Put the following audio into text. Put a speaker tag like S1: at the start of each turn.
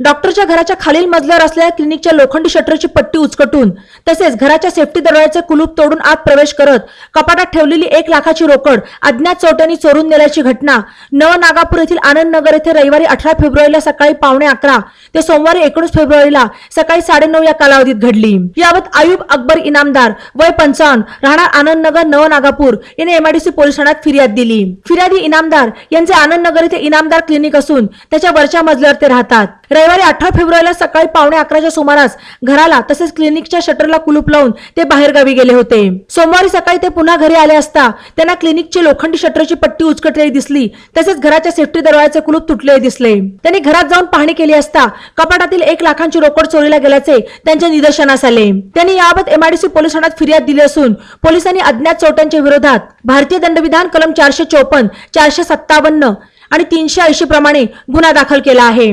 S1: डॉक्टरच्या घराच्या खालील मजल्यावर असलेल्या क्लिनिकच्या लोखंडी शटरची पट्टी उचकटून तसेच घराच्या सेफ्टी दरवाजाचे कुलूप तोडून आत प्रवेश करत कपाटात ठेवलेली एक लाखाची रोकड अज्ञात चोट्यांनी चोरून नेल्याची घटना. नवनागापूर येथील आनंद नगर येथे रविवारी अठरा फेब्रुवारीला सकाळी पावणे अकरा ते सोमवारी एकोणीस फेब्रुवारीला सकाळी साडेनऊ या कालावधीत घडली. याबाबत आयुब अकबर इनामदार वय पंचावन्न राहणार आनंद नगर नवनागापूर याने एमआयडीसी पोलीस ठाण्यात फिर्याद दिली. फिर्यादी इनामदार यांचे आनंद नगर येथे इनामदार क्लिनिक असून त्याच्या वरच्या मजल्यावर ते राहतात. रविवारी अठरा फेब्रुवारीला सकाळी पावणे अकराच्या सुमारास घराला तसेच क्लिनिकच्या शटरला कुलूप लावून ते बाहेरगावी गेले होते. सोमवारी सकाळी ते पुन्हा घरी आले असता त्यांना क्लिनिकची लोखंडी शटरची पट्टी उचकटलेली दिसली तसेच घराच्या सेफ्टी दरवाजाचे कुलूप तुटलेले दिसले. त्यांनी घरात जाऊन पाहणी केली असता कपाटातील एक लाखांची रोकड चोरीला गेल्याचे त्यांच्या निदर्शनास आले. त्यांनी याबाबत एमआयडीसी पोलीस ठाण्यात फिर्याद दिली असून पोलिसांनी अज्ञात चोरट्यांच्या विरोधात भारतीय दंडविधान कलम चारशे चोपन्न चारशे सत्तावन्न आणि तीनशे ऐंशी प्रमाणे गुन्हा दाखल केला आहे.